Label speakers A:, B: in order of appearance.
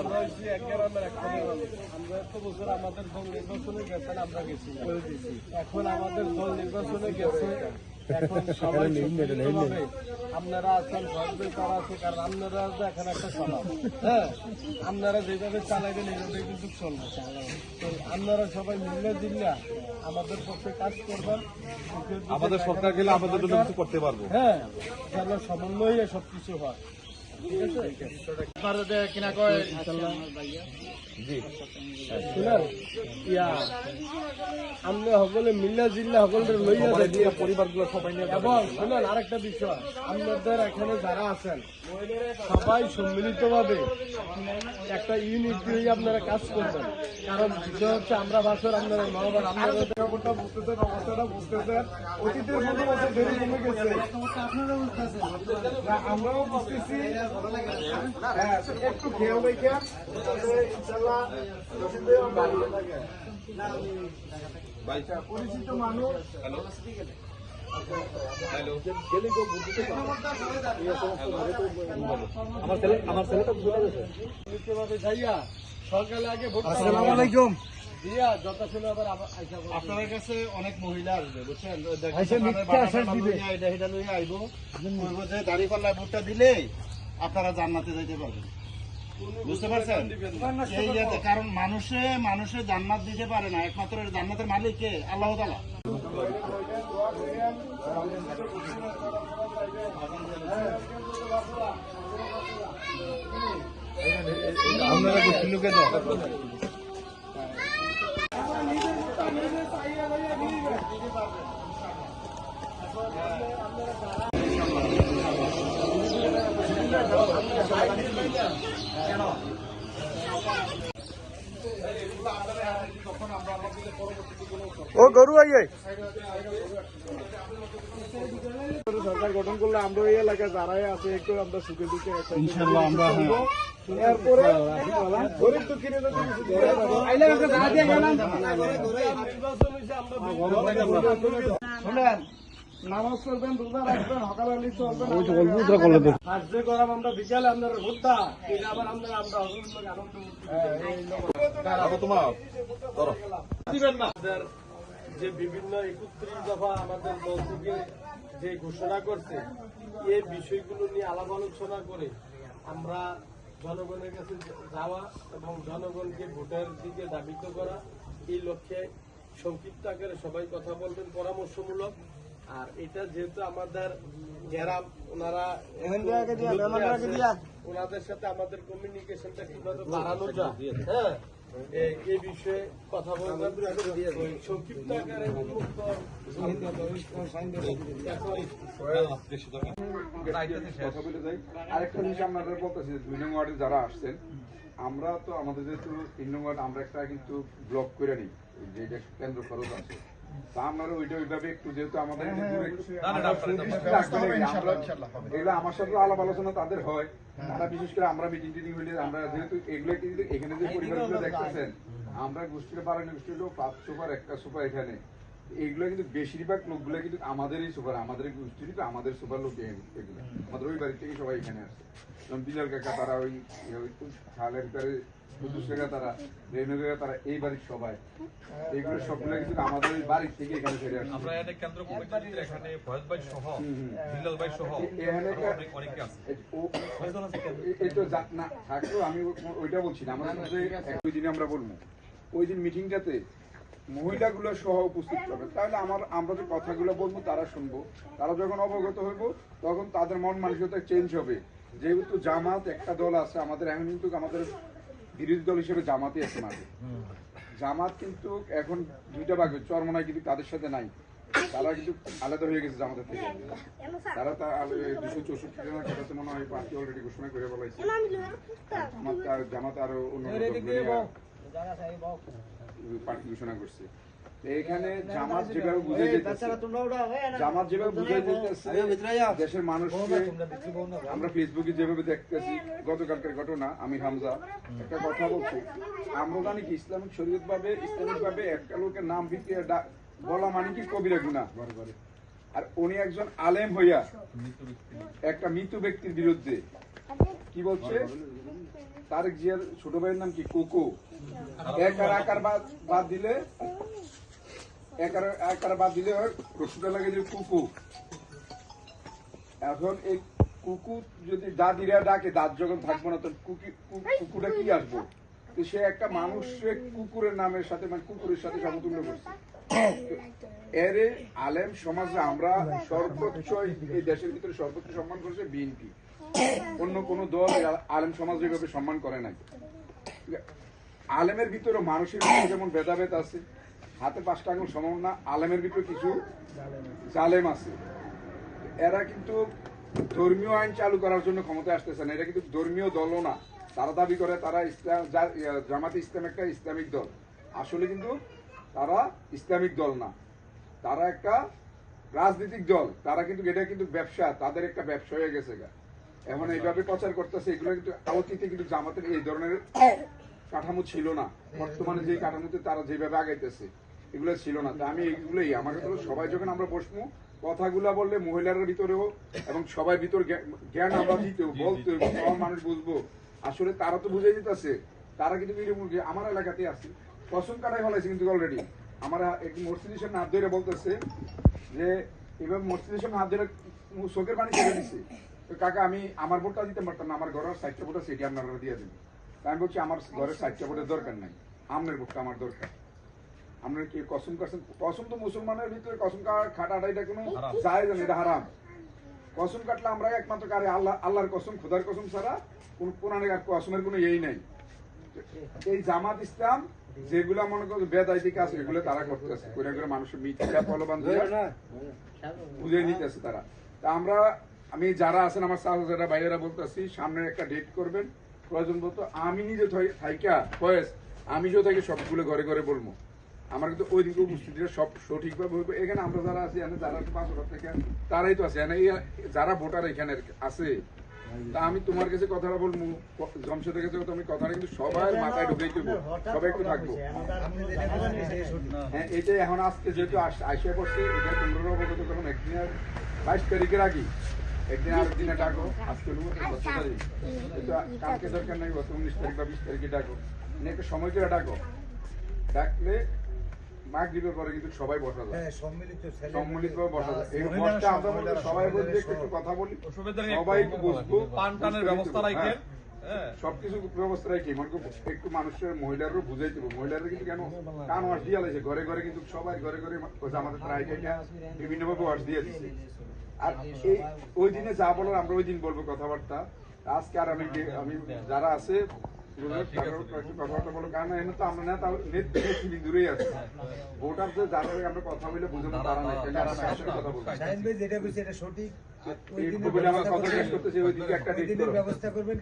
A: আমরা বছর আমাদের দল নির্বাচনে গেছেন আমরা গেছি। এখন আমাদের দল নির্বাচনে গেছে। এখন সবাই আপনারা আছেন সরকার তারা আছে কারণ আপনারা দেখেন একটা হ্যাঁ আপনারা যেভাবে চালাইবেন এইভাবে কিন্তু চলবে। তো আপনারা সবাই মিলে দিল্লা আমাদের পক্ষে কাজ করবেন।
B: আমাদের সরকার গেলে আমাদের জন্য কিছু করতে পারব।
A: হ্যাঁ যেন সমন্বয়ে সবকিছু হয়।
C: কিনা কয়
A: আপনি সকলে মিল্লা জিল্লা
B: দিয়ে পরিবারগুলো সবাই
A: এবং শুনেন আরেকটা বিষয় আপনাদের এখানে যারা আছেন সবাই সম্মিলিতভাবে একটা ইউনিট দিয়ে আপনারা কাজ করবেন কারণ বিষয় হচ্ছে আমরা বাসর আপনারা মহাবার আপনারা ব্যাপারটা বুঝতেছেন অবস্থাটা বুঝতেছেন অতীতের আমরাও বুঝতেছি একটু খেয়াল রেখে ইনশাল্লাহ পরিচিত মানুষ
B: আমার ছেলে তো বুঝে গেছে
A: যাইয়া সকালে আগে ভোট
C: আসসালামু আলাইকুম
A: দিয়া যথাসময় আবার আবার আইসা করবেন।
C: আপনার কাছে অনেক মহিলা আসবে বুঝছেন দেখেন
A: আইসা
C: আপনাদের
A: মিথ্যা
C: বাবা
A: আশ্বাস
C: টাবা
A: দিবে।
C: লইয়া এটা সেটা লইয়া আইবো কইব যে দাড়ি পাল্লায় ভোটটা দিলে আপনারা জান্নাতে যাইতে পারবেন। বুঝতে পারছেন? এই ইয়েতে, কারণ মানুষে মানুষে জান্নাত দিতে পারে না একমাত্র জান্নাতের মালিক কে? আল্লাহ তালা
B: আপনারা
C: ও গরু আইয়ে
A: সরকার গঠন করলে আমরা এই এলাকায় যারাই আছে একটু আমরা সুখে দুঃখে
C: ইনশাআল্লাহ আমরা হ্যাঁ
A: এরপরে গরিব যদি শুনেন নামাজ রোজা রাখবেন করাম আমরা আপনার এটা আবার আপনারা আমরা আনন্দ
B: তোমার ধরো।
A: দিবেন না। যে বিভিন্ন একত্রিশ দফা আমাদের দল থেকে যে ঘোষণা করছে এই বিষয়গুলো নিয়ে আলাপ আলোচনা করে আমরা জনগণের কাছে যাওয়া এবং জনগণকে ভোটের দিকে দাবিত করা এই লক্ষ্যে সংক্ষিপ্ত আকারে সবাই কথা বলবেন পরামর্শমূলক। আর এটা যেহেতু আমাদের গ্যারাম ওনারা ওনাদের সাথে আমাদের কমিউনিকেশনটা কীভাবে বাড়ানো যায়? হ্যাঁ। এই- বিষয়ে কথা বলবেন। সংক্ষিপ্ত আকারে
D: আরেকটা জিনিস বলতেছি দুই নং ওয়ার্ডে যারা আসছেন আমরা তো আমাদের যেহেতু তিন নং ওয়ার্ড আমরা একটা কিন্তু ব্লক করে নিই যে যে কেন্দ্র খরচ আছে। তা আপনারা ওইটা ওইভাবে একটু যেহেতু আমাদের আমরা সুনির্দিষ্ট রাখবেন। এই যে আমরা- এগুলো আমার সাথে আলাপ আলোচনা তাদের হয়। তারা বিশেষ করে আমরা মিটিং টিটিং হইলে আমরা যেহেতু এগুলো কিন্তু এখানে যে পরিবারগুলো দেখতেছেন আমরা গোষ্ঠীর বারো গোষ্ঠীর পাঁচ সুপার একটা সুপার এখানে। এইগুলো কিন্তু বেশিরভাগ লোকগুলো কিন্তু আমাদেরই সুপার আমাদের গোষ্ঠীর আমাদের সুপার লোক এগুলো। আমাদের ওই বাড়ি থেকে সবাই এখানে আসে। যেমন বিলাল কাকা তারা ওই খালের ভিতরে কাকা তারা রেনু কাকা তারা এই বাড়ির সবাই। এইগুলো সবগুলো কিন্তু আমাদের ওই বাড়ির থেকে এখানে ফিরে আসছে
B: আমরা এখানে কেন্দ্র কমিটির এখানে ফয়েজ ভাই সহ বিল্লাল ভাই সহ
D: এখানে
B: অনেকে আছে।
D: এই তো যা- না থাকলেও আমি ওইটা বলছি না। আমরা সাথে ওই দিনে আমরা বলব। ওই দিন মিটিংটাতে মহিলাগুলো সহ উপস্থিত হবে। তাহলে আমার, আমরা যে কথাগুলো বলব, তারা শুনব। তারা যখন অবগত হইব, তখন তাদের মন মানসিকতা চেঞ্জ হবে। যেহেতু জামাত একটা দল আছে, আমাদের এখন কিন্তু আমাদের বিরোধী দল হিসেবে জামাতই আছে মাঝে। জামাত কিন্তু এখন দুইটা ভাগ চরমনায় কিন্তু তাদের সাথে নাই। তারা কিন্তু আলাদা হয়ে গেছে জামাতের থেকে। তারা তা দুশো চৌষট্টি জনের কথাতে মনে হয় পার্টি অলরেডি ঘোষণা করে বলাইছে তার- জামাত আরও অন্য পার্টি ঘোষণা করছে। তো এখানে জামাত যেভাবে বুঝে জামাত যেভাবে বুঝে দেশের মানুষকে আমরা ফেসবুকে যেভাবে দেখতেছি গতকালকের ঘটনা আমি হামজা একটা কথা বলছি। আমরা জানি কি ইসলামিক শরীয়ত ভাবে ইসলামিক ভাবে একটা লোকের নাম ভিত্তি বলা মানে কি কবিরা গুণা আর উনি একজন আলেম হইয়া একটা মৃত ব্যক্তির বিরুদ্ধে কি বলছে? তারেক জিয়ার ছোট ভাইয়ের নাম কি? কোকো। এখন এই কুকু যদি দাদিরা ডাকে, দাঁত যখন থাকব না, তখন কুকি, কু- আসব? সে একটা মানুষের কুকুরের নামের সাথে মানে কুকুরের সাথে সমতুল্য করছে। এর আলেম সমাজে আমরা সর্বোচ্চ, এই দেশের ভিতরে সর্বোচ্চ সম্মান করছে বিএনপি। অন্য কোন দল আলেম সমাজ এভাবে সম্মান করে নাই। আলেমের ভিতরে মানুষের ভিতরে যেমন ভেদাভেদ আছে, হাতে পাঁচটা আঙুল সমান না, আলেমের ভিতরে কিছু জালেম আছে। এরা কিন্তু ধর্মীয় আইন চালু করার জন্য ক্ষমতায় আসতেছে না এটা কিন্তু ধর্মীয় দলও না। তারা দাবি করে, তারা ইসলাম জামাতে ইসলাম একটা ইসলামিক দল। আসলে কিন্তু তারা ইসলামিক দল না। তারা একটা রাজনৈতিক দল। তারা কিন্তু, এটা কিন্তু ব্যবসা, তাদের একটা ব্যবসা হয়ে গেছে। এখন এইভাবে প্রচার করতেছে, এগুলো কিন্তু অতীতে কিন্তু জামাতের এই ধরনের কাঠামো ছিল না। বর্তমানে যে কাঠামোতে তারা যেভাবে আগাইতেছে, এগুলো ছিল না। তা আমি এগুলোই আমার কথা সবাই যখন আমরা বসবো কথাগুলা বললে মহিলার ভিতরেও এবং সবাই ভিতর জ্ঞান আমরা দিতে বলতে সব মানুষ বুঝব। আসলে তারা তো বুঝে দিতেছে। তারা কিন্তু আমার এলাকাতে আছে। কসম কাটাই ফেলাইছে কিন্তু অলরেডি আমার এক মর্সিডিসের হাত ধরে বলতেছে যে এবার মর্সিডিসের হাত ধরে চোখের পানি ছেড়ে দিছে। তো কাকা, আমি আমার ভোটটা দিতে পারতাম না, আমার ঘরের সাইডটা ভোটটা সেটি আপনারা দিয়ে দেবেন আমি বলছি আমার ঘরের সাইডটা ভোটের দরকার নাই। আমনের ভোটটা আমার দরকার। আপনার কি কসম কাছেন কসম তো মুসলমানের ভিতরে কসম খাটাটা এটা কোনো। যায় না এটা হারাম। কসম কাটলে আমরা একমাত্র কারে আল্লাহ আল্লাহর কসম খোদার কসম ছাড়া কোন কোরআনের আর কসমের কোনো ইয়েই নাই। এই জামাত ইসলাম যেগুলা মনে করছে করো বেদাইতি কাজ এগুলো তারা করতেছে। করে করে মানুষের মিথ্যা দিয়ে বুঝে নিতেছে তারা। তা আমরা আমি যারা আছেন আমার সাহসেরা ভাইয়েরা বলতেছি সামনে একটা ডেট করবেন। প্রয়োজন বলতো আমি নিজে থাই- থাইকা বয়স আমি যে থাকি সবগুলো ঘরে ঘরে বলব। আমার কিন্তু ওই দিকে উপস্থিতিটা সব সঠিকভাবে হইবে। এখানে আমরা যারা আছি এখানে যারা পাঁচ হাজার থেকে তারাই তো আছে। এখানে যারা ভোটার এখানে আছে তা আমি তোমার কাছে কথাটা বলব জমশেদের কাছে আমি কথাটা কিন্তু সবাই মাথায় ঢুকেই দেবো। সবাই একটু থাকব। হ্যাঁ এটা এখন আজকে যেহেতু আস- আসিয়া পড়ছে এটা তোমরা অবগত করুন একদিন আর বাইশ তারিখের আগে একদিন আর দিনে ডাকো আজকে তারিখ কালকে দরকার নেই গত উনিশ তারিখ বা বিশ তারিখে ডাকো। একটা সময় করে ডাকো। ডাকলে পরে কিন্তু সবাই বসা যায়। সম্মিলিত বসা যায়। এই বসটা আমরা বলতে সবাই বলতে একটু কথা বলি। সবাই একটু বসবো
B: পান টানের ব্যবস্থা রাখেন হ্যাঁ।
D: সবকিছু ব্যবস্থা রাখি মানে একটু মানুষের মহিলারও বুঝাই দেবো মহিলারা কিন্তু কেন কান ওয়াশ দিয়ে আলাইছে ঘরে ঘরে কিন্তু সবাই ঘরে ঘরে আমাদের প্রায় বিভিন্ন ভাবে ওয়াশ দিয়ে দিচ্ছে আর এই ওই দিনে যা বলার আমরা ওই দিন বলব কথাবার্তা। আজকে আর আমি আমি যারা আছে কথাবার্তা বলো। কারণ এনে তো আমরা না তাও নেতৃত্ব দূরেই আছে। ভোটার যে যারা আমরা কথা বলে তারা নাই কথা বলব?
E: যেটা এটা সঠিক? ওই
D: আমার কথা শেষ করতেছি ওই দিকে একটা
E: ব্যবস্থা করবেন